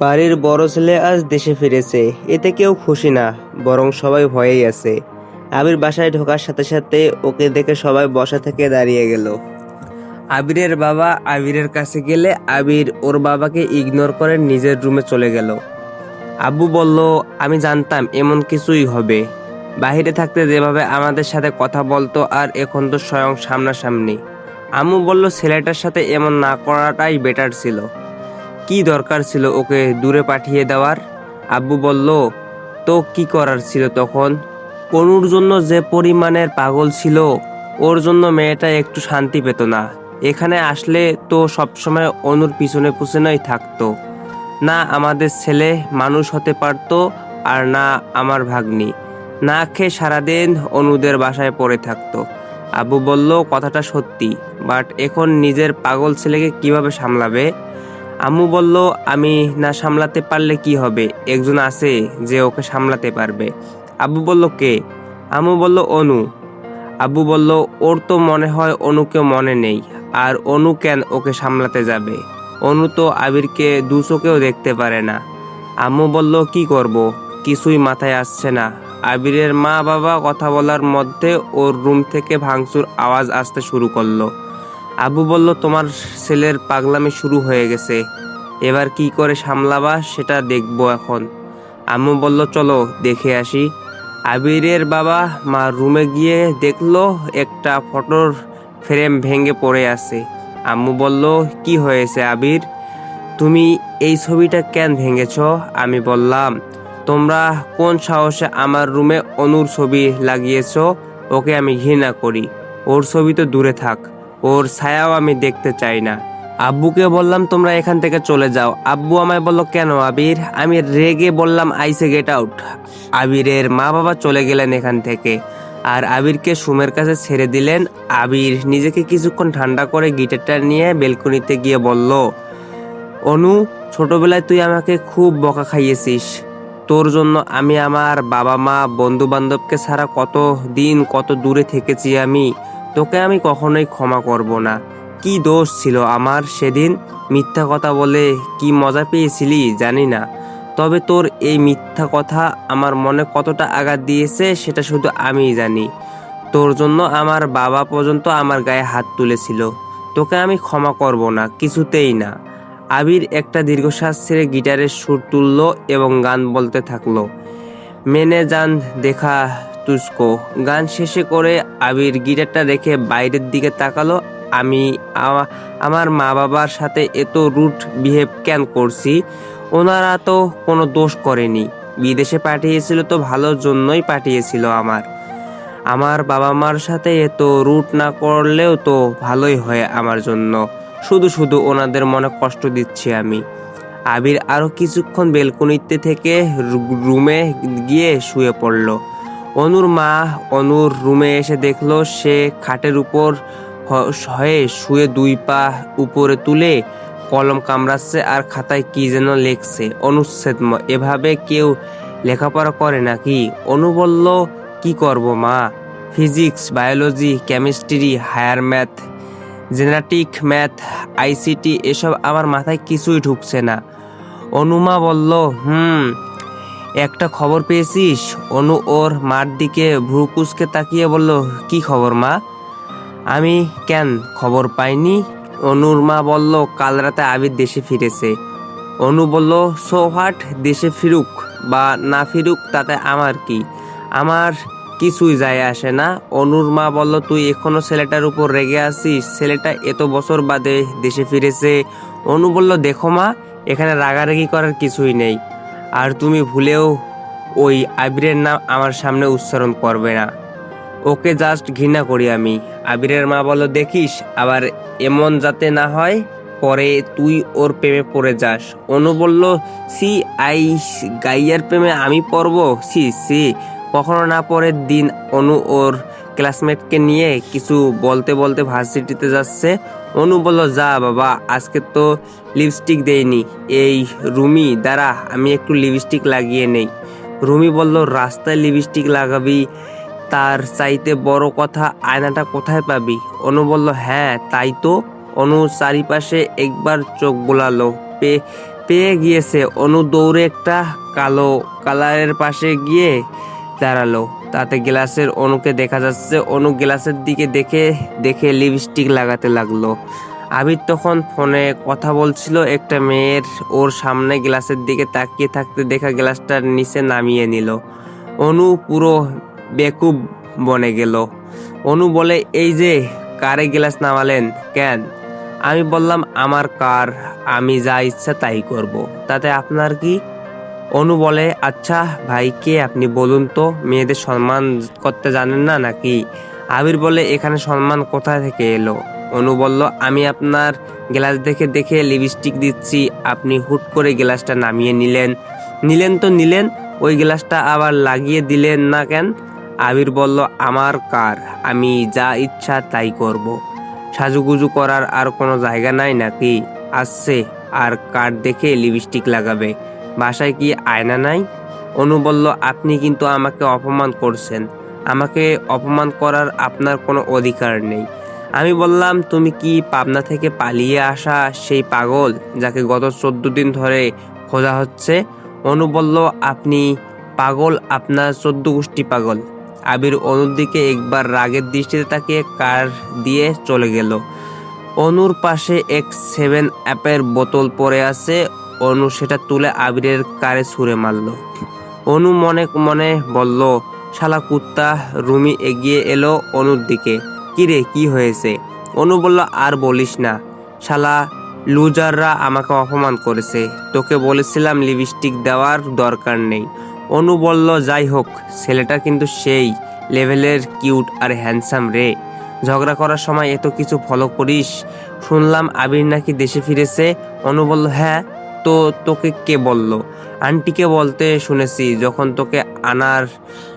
বাড়ির বড় ছেলে আজ দেশে ফিরেছে, এতে কেউ খুশি না, বরং সবাই ভয়েই আছে। আবির বাসায় ঢোকার সাথে সাথে ওকে দেখে সবাই বসা থেকে দাঁড়িয়ে গেল। আবিরের বাবা আবিরের কাছে গেলে আবির ওর বাবাকে ইগনোর করে নিজের রুমে চলে গেল। আব্বু বলল, আমি জানতাম এমন কিছুই হবে। বাইরে থাকতে যেভাবে আমাদের সাথে কথা বলতো আর এখন তো স্বয়ং সামনাসামনি। আম্মু বলল, ছেলেটার সাথে এমন না করাটাই বেটার ছিল। কি দরকার ছিল ওকে দূরে পাঠিয়ে দেওয়ার? আব্বু বলল, তো কি করার ছিল তখন? অনুর জন্য যে পরিমাণের পাগল ছিল, ওর জন্য মেয়েটা একটু শান্তি পেত না। এখানে আসলে তো সবসময় অনুর পিছনে পিছনেই থাকতো। না আমাদের ছেলে মানুষ হতে পারতো আর না আমার ভাগ্নি। না খেয়ে সারাদিন অনুদের বাসায় পড়ে থাকতো। আব্বু বলল, কথাটা সত্যি, বাট এখন নিজের পাগল ছেলেকে কীভাবে সামলাবে? আম্মু বলল, আমি না সামলাতে পারলে কি হবে? একজন আছে যে ওকে সামলাতে পারবে। আব্বু বলল, কে? আম্মু বলল, অনু। আব্বু বলল, ওর তো মনে হয় অনুকে মনে নেই, আর অনু কেন ওকে সামলাতে যাবে? অনু তো আবিরকে দু চোখেও দেখতে পারে না। আম্মু বলল, কি করব? কিছুই মাথায় আসছে না। আবিরের মা বাবা কথা বলার মধ্যে ওর রুম থেকে ভাঙচুর আওয়াজ আসতে শুরু করল। আব্বু বলল, তোমার ছেলের পাগলামি শুরু হয়ে গেছে। এবার কি করে সামলাবা সেটা দেখব এখন। আম্মু বলল, চলো, দেখে আসি। আবিরের বাবা মা রুমে গিয়ে দেখল, একটা ফটোর ফ্রেম ভেঙে পড়ে আছে। আম্মু বলল, কি হয়েছে আবির? তুমি এই ছবিটা কেন ভেঙেছ? আমি বললাম, তোমরা কোন সাহসে আমার রুমে অনুর ছবি লাগিয়েছো? ওকে আমি ঘৃণা করি। ওর ছবি তো দূরে থাক। ওর ছায়াও আমি দেখতে চাই না। আব্বুকে বললাম, তোমরা এখান থেকে চলে যাও। আব্বু আমায় বলল, কেন আবির? আমি রেগে বললাম, আইসে গেট আউট। আবিরের মা বাবা চলে গেলেন এখান থেকে। আর আবিরকে সুমের কাছে ছেড়ে দিলেন। আবির নিজেকে কিছুক্ষণ ঠান্ডা করে গিটারটা নিয়ে বেলকনিতে গিয়ে বলল, অনু, ছোটবেলায় তুই আমাকে খুব বকা খাইয়েছিস। তোর জন্য আমি আমার বাবা মা বন্ধু বান্ধবকে ছাড়া কত দিন কত দূরে থেকেছি আমি। তোকে আমি কখনোই ক্ষমা করব না। কি দোষ ছিল আমার সেদিন? মিথ্যা কথা বলে কি মজা পেয়েছিলি জানি না। তবে তোর এই মিথ্যা কথা আমার মনে কতটা আঘাত দিয়েছে সেটা শুধু আমিই জানি। তোর জন্য আমার বাবা পর্যন্ত আমার গায়ে হাত তুলেছিল। তোকে আমি ক্ষমা করব না, কিছুতেই না। আবির একটা দীর্ঘশ্বাস ছেড়ে গিটারের সুর তুলল এবং গান বলতে থাকল। মেনে যান, দেখা তুস্কো। গান শেষে করে আবির গিটারটা রেখে বাইরের দিকে তাকালো। আমি আমার মা বাবার সাথে এত রুট বিহেভ কেন করছি? ওনারা তো কোনো দোষ করেনি। বিদেশে পাঠিয়েছিল তো ভালোর জন্যই পাঠিয়েছিল আমার। আমার বাবা মার সাথে এত রুট না করলেও তো ভালোই হয় আমার জন্য। শুধু শুধু ওনাদের মনে কষ্ট দিচ্ছি আমি। আবির আরও কিছুক্ষণ বেলকনিতে থেকে রুমে গিয়ে শুয়ে পড়ল। অনুর মা, অনুর রুমে এসে দেখল সে খাটের উপর হয়ে শুয়ে দুই পা উপরে তুলে কলম কামড়াচ্ছে আর খাতায় কি যেন লেখছে। অনুচ্ছেদ এভাবে কেউ লেখাপড়া করে নাকি? অনু বলল, কি করব মা? Physics, biology, chemistry, higher math, genetic math, ICT, এসব আমার মাথায় কিছুই ঢুকছে না। অনুমা বলল, হুম একটা খবর পেয়েছিস? অনু ওর মার দিকে ভ্রুকুসকে তাকিয়ে বলল, কি খবর, মা? আমি কেন খবর পাইনি? অনুর মা বলল, কাল রাতে আবির দেশে ফিরেছে। অনু বলল, সো দেশে ফিরুক বা না ফিরুক, তাতে আমার কি? আমার কিছুই যায় আসে না। অনুর মা বলল, তুই এখনও ছেলেটার উপর রেগে আছিস? ছেলেটা এত বছর বাদে দেশে ফিরেছে। অনু বলল, দেখো মা, এখানে রাগারাগি করার কিছুই নেই। আর তুমি ভুলেও ওই আবিরের নাম আমার সামনে উচ্চারণ করবে না। ওকে জাস্ট ঘৃণা করি আমি। আবিরের মা বলল দেখিস, আবার এমন যাতে না হয়, পরে তুই ওর প্রেমে পড়ে যাস। অনু বলল সি আই, গাইয়ার প্রেমে আমি পড়ব? সি সি কখনো না পরের দিন অনু ওর ক্লাসমেটকে নিয়ে কিছু বলতে বলতে ভার্সিটিতে যাচ্ছে। অনু বলল, যা বাবা, আজকে তো লিপস্টিক দেয়নি এই রুমি দ্বারা আমি একটু লিপস্টিক লাগিয়ে নেই। রুমি বলল, রাস্তায় লিপস্টিক লাগাবি, তার চাইতে বড় কথা আয়নাটা কোথায় পাবি? অনু বলল হ্যাঁ তাই তো। অনু চারিপাশে একবার চোখ বোলালো। পে, পেয়ে গিয়েছে। অনু দৌড়ে একটা কালো কালারের পাশে গিয়ে দাঁড়াল। তাতে গ্লাসের অনুকে দেখা যাচ্ছে। অনু গ্লাসের দিকে দেখে দেখে লিপস্টিক লাগাতে লাগল। আবির তখন ফোনে কথা বলছিল, একটা মেয়ের ওর সামনে গ্লাসের দিকে তাকিয়ে থাকতে দেখা গ্লাসটার নিচে নামিয়ে নিল। অনু পুরো বেকুব বনে গেল। অনু বলে, এই যে, কারে গ্লাস নামালেন? কেন? আমি বললাম, আমার কার, আমি যা ইচ্ছা তাই করব। তাতে আপনার কি অনু বলে আচ্ছা ভাই, কে আপনি? বলুন তো, মেয়েদের সম্মান করতে জানেন না নাকি? আবির বলে, এখানে সম্মান কোথা থেকে এলো? অনু বলল, আমি আপনার গ্লাস দেখে দেখে লিপস্টিক দিচ্ছি। আপনি হুট করে গ্লাসটা নামিয়ে নিলেন। নিলেন তো নিলেন, ওই গ্লাসটা আবার লাগিয়ে দিলেন না কেন? আবির বলল, আমার কার? আমি যা ইচ্ছা তাই করব। সাজুগুজু করার আর কোনো জায়গা নাই নাকি? আসছে, আর কার দেখে লিপস্টিক লাগাবে? বাসায় কি আয়না নাই? অনু বলল, আপনি কিন্তু আমাকে অপমান করছেন। আমাকে অপমান করার আপনার কোনো অধিকার নেই। আমি বললাম, তুমি কি পাবনা থেকে পালিয়ে আসা সেই পাগল যাকে গত চোদ্দ দিন ধরে খোঁজা হচ্ছে? অনু বলল, আপনি পাগল, আপনার চোদ্দ গোষ্ঠী পাগল। আবির অনুর দিকে একবার রাগের দৃষ্টিতে তাকিয়ে কার দিয়ে চলে গেল। অনুর পাশে এক সেভেন অ্যাপের বোতল পড়ে আছে। অনু সেটা তুলে আবিরের কারে ছুঁড়ে মারল। অনু মনে মনে বলল, শালা কুত্তা, রুমি এগিয়ে এলো অনুর দিকে। কিরে কি হয়েছে? অনু বলল, আর বলিস না। শালা লুজাররা আমাকে অপমান করেছে। তোকে বলেছিলাম লিপস্টিক দেওয়ার দরকার নেই। অনু বলল, যাই হোক, ছেলেটা কিন্তু সেই লেভেলের কিউট আর হ্যান্ডসাম রে। ঝগড়া করার সময় এত কিছু ফলো করিস? শুনলাম আবির নাকি দেশে ফিরেছে। অনু বলল হ্যাঁ। তো তোকে কে বলল? আন্টিকে বলতে শুনেছি যখন তোকে আনার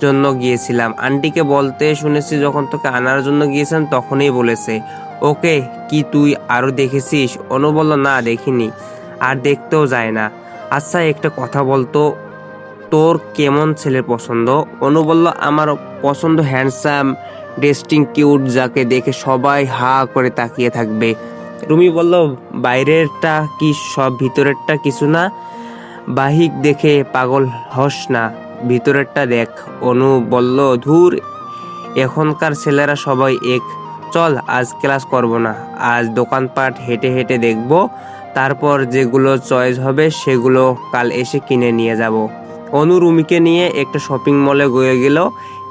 জন্য গিয়েছিলাম। আন্টিকে বলতে শুনেছি যখন তোকে আনার জন্য গিয়েছিলাম, তখনই বলেছে, ওকে, কি তুই আরও দেখেছিস? অনু বলল, না, দেখিনি, আর দেখতেও যায় না। আচ্ছা একটা কথা বলতো, তোর কেমন ছেলে পছন্দ? অনু বলল, আমার পছন্দ হ্যান্ডসাম, ডেস্টিং কিউট, যাকে দেখে সবাই হা করে তাকিয়ে থাকবে। রুমি বলল, বাইরেরটা কি সব ভিতরেরটা কিছু না? বাহিক দেখে পাগল হস না, ভিতরেরটা দেখ। অনু বলল, ধুর, এখনকার ছেলেরা সবাই এক। চল, আজ ক্লাস করব না, আজ দোকানপাট হেঁটে হেঁটে দেখব। তারপর যেগুলো চয়েস হবে সেগুলো কাল এসে কিনে নিয়ে যাব। অনু রুমিকে নিয়ে একটা শপিং মলে গিয়ে গেল।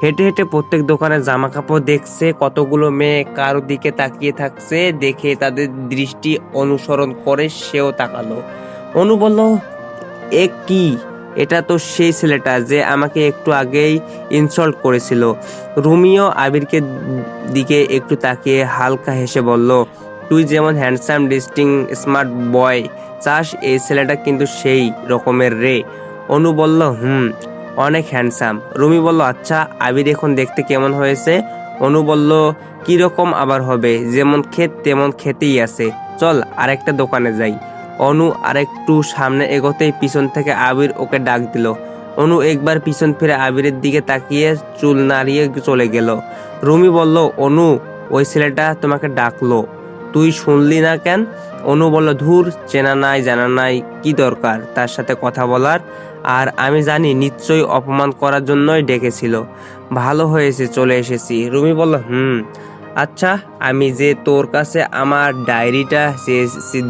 হেঁটে হেঁটে প্রত্যেক দোকানে জামা কাপড় দেখছে, কতগুলো মেয়ে কারও দিকে তাকিয়ে থাকছে, দেখে তাদের দৃষ্টি অনুসরণ করে সেও তাকালো। অনু বলল, এ কি? এটা তো সেই ছেলেটা যে আমাকে একটু আগেই ইনসল্ট করেছিল। রুমিও আবিরকে দিকে একটু তাকিয়ে হালকা হেসে বলল, তুই যেমন হ্যান্ডসাম ডিস্টিং স্মার্ট বয় চাস এই ছেলেটা কিন্তু সেই রকমের রে। অনু বলল, হুম, অনেক হ্যান্ডসাম রুমি বলল আচ্ছা আবির এখন দেখতে কেমন হয়েছে? অনু বলল, কীরকম আবার হবে, যেমন ক্ষেত, তেমন খেতেই আছে। চল, আরেকটা দোকানে যাই। অনু আরেকটু সামনে এগোতেই পিছন থেকে আবির ওকে ডাক দিল। অনু একবার পিছন ফিরে আবিরের দিকে তাকিয়ে চুল নাড়িয়ে চলে গেল। রুমি বলল, অনু, ওই ছেলেটা তোমাকে ডাকলো। তুই শুনলি না কেন? অনু বলল, ধুর, চেনা নাই, জানা নাই, কি দরকার? তার সাথে কথা বলার? আর আমি জানি নিশ্চয়ই অপমান করার জন্যই ডেকেছিল। ভালো হয়েছে, চলে এসেছি। রুমি বলল, হুম। আচ্ছা আমি যে তোর কাছে আমার ডায়েরিটা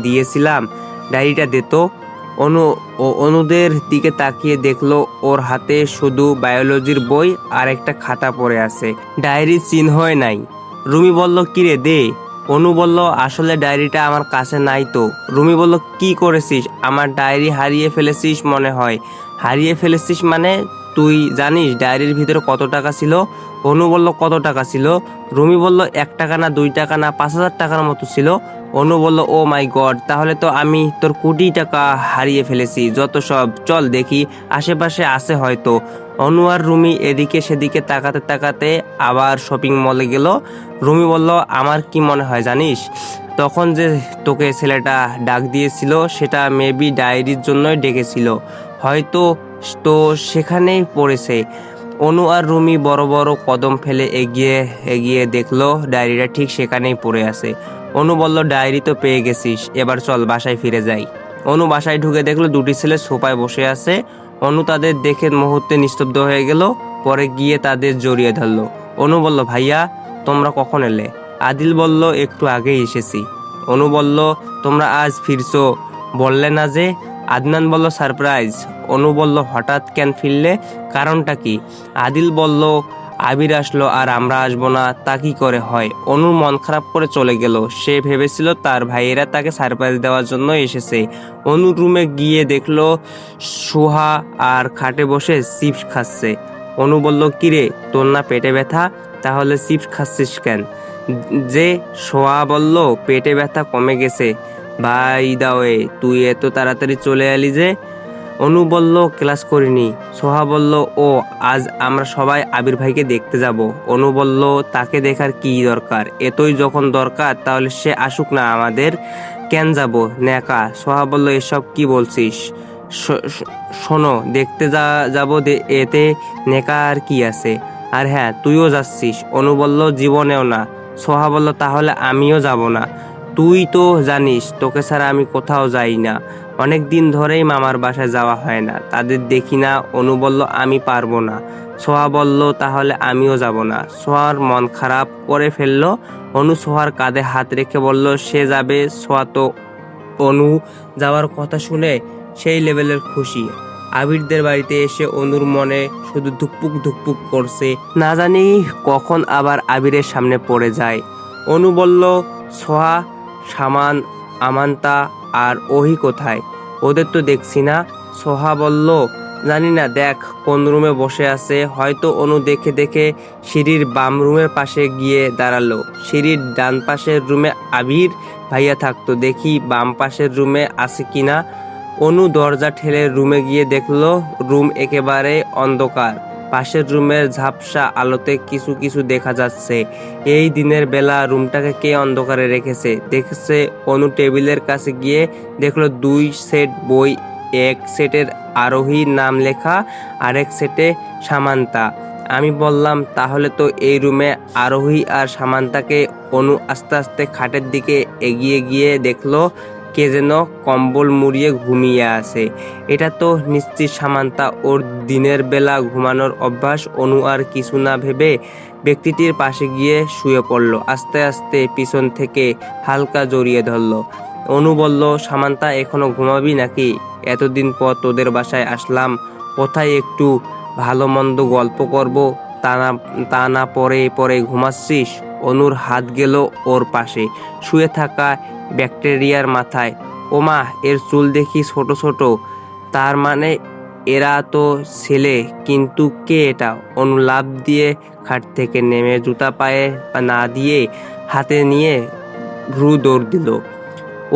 দিয়েছিলাম, ডায়েরিটা দে তো। অনু, ও অনুদের দিকে তাকিয়ে দেখল, ওর হাতে শুধু বায়োলজির বই আর একটা খাতা পড়ে আছে। ডায়েরি চিহ্নই নাই। রুমি বলল কিরে দে। অনু বলল, আসলে ডায়েরিটা আমার কাছে নাই তো। রুমি বলল, কি করেছিস? আমার ডায়েরি হারিয়ে ফেলেছিস মনে হয়। হারিয়ে ফেলেছিস মানে? তুই জানিস ডায়েরির ভিতরে কত টাকা ছিল? অনু বলল, কত টাকা ছিল? রুমি বলল, এক টাকা না দুই টাকা না পাঁচ হাজার টাকার মতো ছিল। অনু বলল, ও মাই গড, তাহলে তো আমি তোর কোটি টাকা হারিয়ে ফেলেছি, যত সব। চল দেখি, আশেপাশে আছে হয়তো। অনু আর রুমি এদিকে সেদিকে তাকাতে তাকাতে আবার শপিং মলে গেল। রুমি বলল, আমার কি মনে হয় জানিস? তখন যে তোকে ছেলেটা ডাক দিয়েছিল, সেটা মেবি ডায়েরির জন্যই ডেকেছিল। হয়তো তো সেখানেই পড়েছে। অনু আর রুমি বড় বড় কদম ফেলে এগিয়ে এগিয়ে দেখল ডায়েরিটা ঠিক সেখানেই পড়ে আছে। অনু বলল, ডায়েরি তো পেয়ে গেছিস, এবার চল বাসায় ফিরে যাই। অনু বাসায় ঢুকে দেখল, দুটি ছেলে সোফায় বসে আছে। অনু তাদের দেখে মুহূর্তে নিস্তব্ধ হয়ে গেল, পরে গিয়ে তাদের জড়িয়ে ধরলো। অনু বলল, ভাইয়া, তোমরা কখন এলে? আদিল বলল, একটু আগেই এসেছি। অনু বলল, তোমরা আজ ফিরছো। বললে না যে আদনান বলল, সারপ্রাইজ। অনু বলল, হঠাৎ কেন ফিরলে? কারণটা কি? আদিল বলল, আবির আসলো আর আমরা আসব না, তা কি করে হয়? অনুর মন খারাপ করে চলে গেল। সে ভেবেছিল তার ভাইয়েরা তাকে সারপ্রাইজ দেওয়ার জন্য এসেছে। অনু রুমে গিয়ে দেখল, সুহা আর খাটে বসে চিপস খাচ্ছে। অনু বলল, কিরে, তোর না পেটে ব্যথা? তাহলে চিপস খাচ্ছিস কেন? যে সোয়া বলল, পেটে ব্যথা কমে গেছে। ভাই, দাওয়ে, তুই এত তাড়াতাড়ি চলে এলি যে? অনু বলল, ক্লাস করিনি। সোহা বলল, ও, আজ আমরা সবাই আবির ভাইকে দেখতে যাব। অনু বলল, তাকে দেখার কি দরকার? এতই যখন দরকার, তাহলে সে আসুক না আমাদের। কেন যাব? নেকা সোহা বলল, এসব কি বলছিস? শোনো, দেখতে যা, যাব এতে নেকা আর কি আছে? আর হ্যাঁ তুইও যাচ্ছিস। অনু বলল, জীবনেও না। সোহা বলল, তাহলে আমিও যাব না। তুই তো জানিস, তোকে ছাড়া আমি কোথাও যাই না। অনেক দিন ধরেই মামার বাসায় যাওয়া হয় না। তাদের দেখি না, অনু বলল, আমি পারব না। সোহা বলল, তাহলে আমিও যাব না। সোহার মন খারাপ করে ফেলল। অনু সোহার কাঁধে হাত রেখে বলল, সে যাবে? সোহা তো অনু যাওয়ার কথা শুনে সেই লেভেলের খুশি। আবিরদের বাড়িতে এসে অনুর মনে শুধু ধুকপুক ধুকপুক করছে। না জানি কখন আবার আবিরের সামনে পড়ে যায়। অনু বলল, সোহা সামান, আমান্তা আর ওহি কোথায়? ওদের তো দেখছি না। সোহা বলল, জানি না, দেখ, কোন রুমে বসে আছে। হয়তো অনু দেখে দেখে সিঁড়ির বাম রুমের পাশে গিয়ে দাঁড়াল। সিঁড়ির ডান পাশের রুমে আবির ভাইয়া থাকতো। দেখি বাম পাশের রুমে আছে কিনা অনু দরজা ঠেলে রুমে গিয়ে দেখল, রুম একেবারে অন্ধকার। পাশের রুমের ঝাপসা আলোতে কিছু কিছু দেখা যাচ্ছে। এই দিনের বেলা রুমটাকে কে অন্ধকারে রেখেছে? দেখেছে অনু টেবিলের কাছে গিয়ে দেখল দুই সেট বই, এক সেটের আরোহীর নাম লেখা, আরেক সেটে সামান্তা। আমি বললাম, তাহলে তো এই রুমে আরোহী আর সামান্তাকে অনু আস্তে আস্তে খাটের দিকে এগিয়ে গিয়ে দেখল কে যেন কম্বল মুড়িয়ে ঘুমিয়ে আছে। এটা তো নিশ্চিত সামান্তা, ওর দিনের বেলা ঘুমানোর অভ্যাস, অনু আর কিছু না ভেবে ব্যক্তিটির পাশে গিয়ে শুয়ে পড়ল। আস্তে আস্তে পিছন থেকে হালকা জড়িয়ে ধরল। অনু বলল, সামান্তা, এখনও ঘুমাবি নাকি? এতদিন পর তোদের বাসায় আসলাম। কোথায় একটু ভালো মন্দ গল্প করব? তা না তা না পরে পরে ঘুমাচ্ছিস? অনুর হাত গেল ওর পাশে। শুয়ে থাকা ব্যাকটেরিয়ার মাথায়। ওমা, এর চুল দেখি ছোট ছোট। তার মানে এরা তো ছেলে, কিন্তু কে এটা? অনু লাভ দিয়ে খাট থেকে নেমে জুতা পায়ে বা না দিয়ে হাতে নিয়ে ভ্রু দৌড় দিল।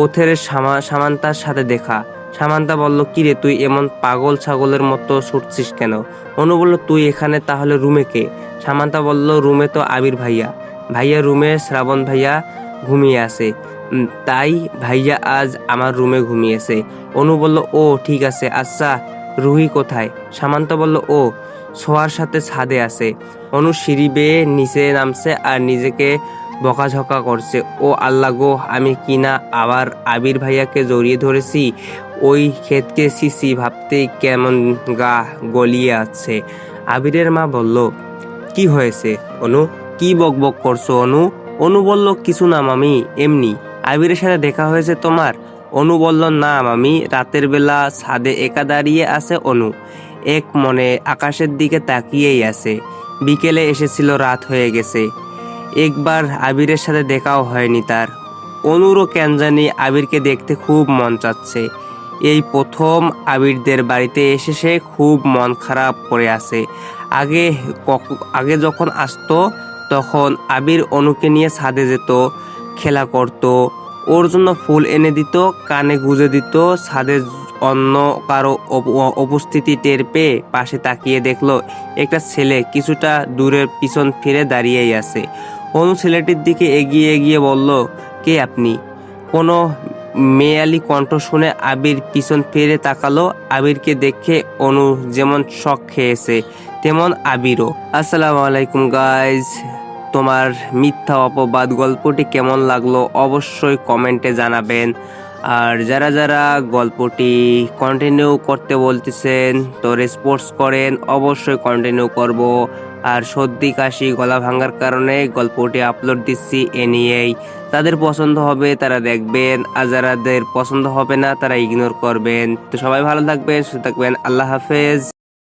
ওথের সামা, সামান্তার সাথে দেখা। সামান্তা বলল কিরে তুই এমন পাগল ছাগলের মতো ছুটছিস কেন? অনু বলল, তুই এখানে তাহলে রুমে কে? সামান্তা বলল, রুমে তো আবির ভাইয়া। ভাইয়া রুমে শ্রাবণ ভাইয়া ঘুমিয়ে আছে। তাই ভাইয়া আজ আমার রুমে ঘুমিয়েছে। অনু বলল, ও, ঠিক আছে আচ্ছা রুহি কোথায়? সামান্ত বলল, ও সোয়ার সাথে ছাদে আছে। অনু সিঁড়ি বেয়ে নিচে নামছে আর নিজেকে বকাঝকা করছে। ও আল্লাহ গো, আমি কিনা আবার আবির ভাইয়াকে জড়িয়ে ধরেছি? ওই ক্ষেতকে সিসি ভাবতেই কেমন গা গলিয়ে আছে। আবিরের মা বলল, কি হয়েছে, অনু? কি বকবক করছ, অনু? অনু বলল, কিছু না মামি, এমনি। আবিরের সাথে দেখা হয়েছে তোমার। অনু বলল, না মামি, রাতের বেলা ছাদে একা দাঁড়িয়ে আছে অনু। এক মনে আকাশের দিকে তাকিয়েই আছে। বিকেলে এসেছিল, রাত হয়ে গেছে। একবার আবিরের সাথে দেখাও হয়নি তার। অনুরও কেন জানি আবিরকে দেখতে খুব মন চাচ্ছে। এই প্রথম আবিরদের বাড়িতে এসে সে খুব মন খারাপ করে আছে। আগে আগে যখন আসতো তখন আবির অনুকে নিয়ে ছাদে যেত, খেলা করত। ওর জন্য ফুল এনে দিত, কানে গুজে দিত, ছাদে অন্য কারও উপস্থিতি টের পেয়ে পাশে তাকিয়ে দেখল, একটা ছেলে কিছুটা দূরের পিছন ফিরে দাঁড়িয়েই আছে। অনু ছেলেটির দিকে এগিয়ে এগিয়ে বলল, কে আপনি? কোনো মেয়ালি কণ্ঠ শুনে আবির পিছন ফিরে তাকালো। আবিরকে দেখে অনু যেমন শখ খেয়েছে তেমন আবিরও। আসসালামু আলাইকুম গাইজ তোমার মিথ্যা অপবাদ গল্পটি কেমন লাগল অবশ্যই কমেন্টে জানাবেন। আর যারা যারা গল্পটি কন্টিনিউ করতে বলতেছেন, তো রেসপন্স করেন, অবশ্যই কন্টিনিউ করব। আর সর্দি, কাশি, গলা ভাঙার কারণে গল্পটি আপলোড দিচ্ছি এ নিয়েই তাদের পছন্দ হবে তারা দেখবেন, আর যারাদের পছন্দ হবে না তারা ইগনোর করবেন। তো সবাই ভালো থাকবেন, সুস্থ থাকবেন, আল্লাহ হাফেজ।